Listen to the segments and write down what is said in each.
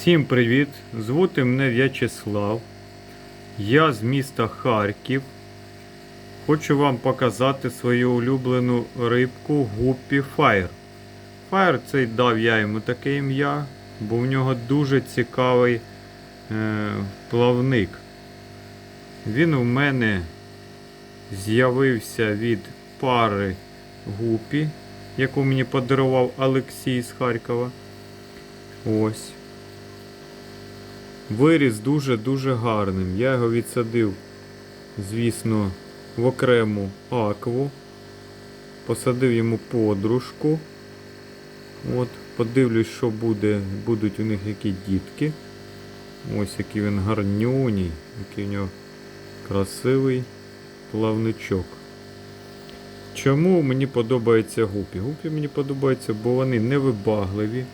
Всім привіт! Звути мене В'ячеслав. Я з міста Харків. Хочу вам показати свою улюблену рибку Гуппі Фаєр. Фаєр цей дав я йому таке ім'я, бо в нього дуже цікавий е, плавник. Він у мене з'явився від пари гупі, яку мені подарував Олексій з Харкова. Ось. Виріс дуже-дуже гарним. Я його відсадив, звісно, в окрему акву. Посадив йому подружку. От, подивлюсь, що буде, будуть у них які дітки. Ось який він гарнюній, який у нього красивий плавничок. Чому мені подобається гупі? Гупі мені подобається, бо вони невибагливі,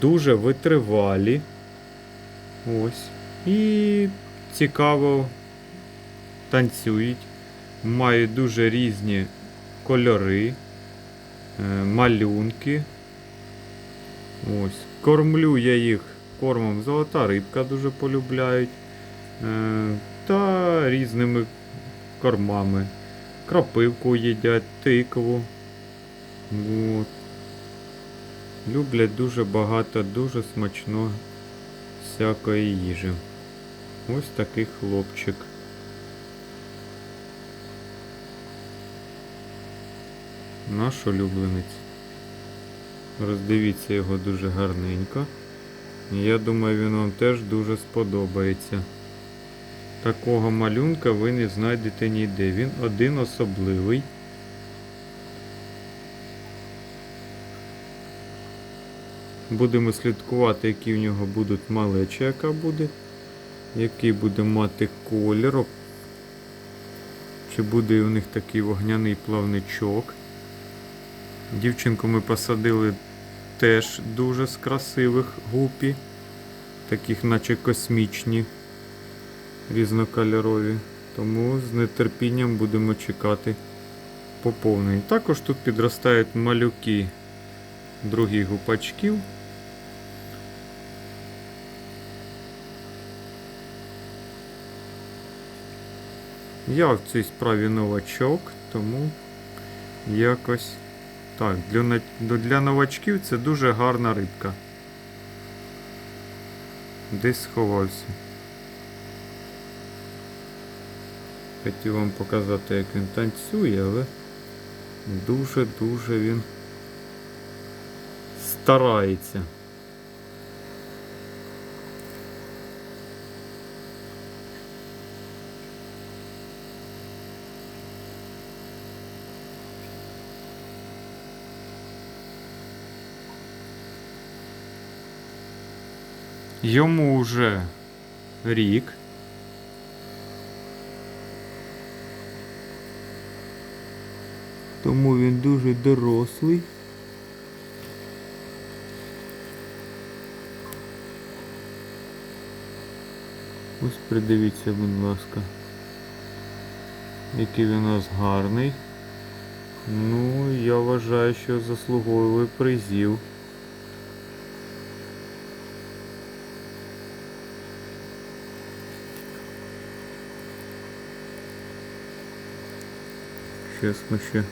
дуже витривалі. Ось. І цікаво танцюють. Мають дуже різні кольори, е, малюнки. Ось. Кормлю я їх кормом золота рибка дуже полюбляють. Е, Та різними кормами. Крапивку їдять, тикву. От. Люблять дуже багато, дуже смачного всякої їжі. Ось такий хлопчик. Наш улюбленець. Роздивіться його дуже гарненько. Я думаю, він вам теж дуже сподобається. Такого малюнка ви не знайдете ніде. Він один особливий. Будемо слідкувати, які в нього будуть малеча, яка буде, який буде мати колір. Чи буде у них такий вогняний плавничок. Дівчинку ми посадили теж дуже з красивих гупі, таких наче космічні, різнокольорові. Тому з нетерпінням будемо чекати поповнень. Також тут підростають малюки других гупачків. Я в цій справі новачок, тому якось так, для, для новачків це дуже гарна рибка. Десь сховався. Хотів вам показати, як він танцює, але дуже-дуже він старається. Йому вже рік. Тому він дуже дорослий. Ось придивіться, будь ласка. Який він у нас гарний. Ну, я вважаю, що заслуговує призів. Ми ще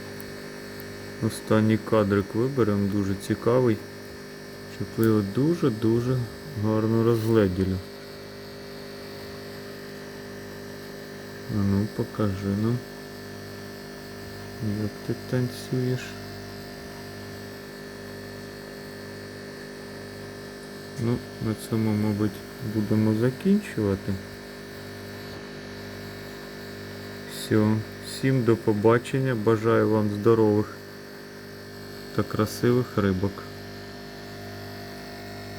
останній кадрик виберемо, дуже цікавий, щоб ви його дуже-дуже гарно розгледіли. Ну покажи ну. Як ти танцюєш? Ну, на цьому, мабуть, будемо закінчувати. Все. Всім до побачення. Бажаю вам здорових та красивих рибок.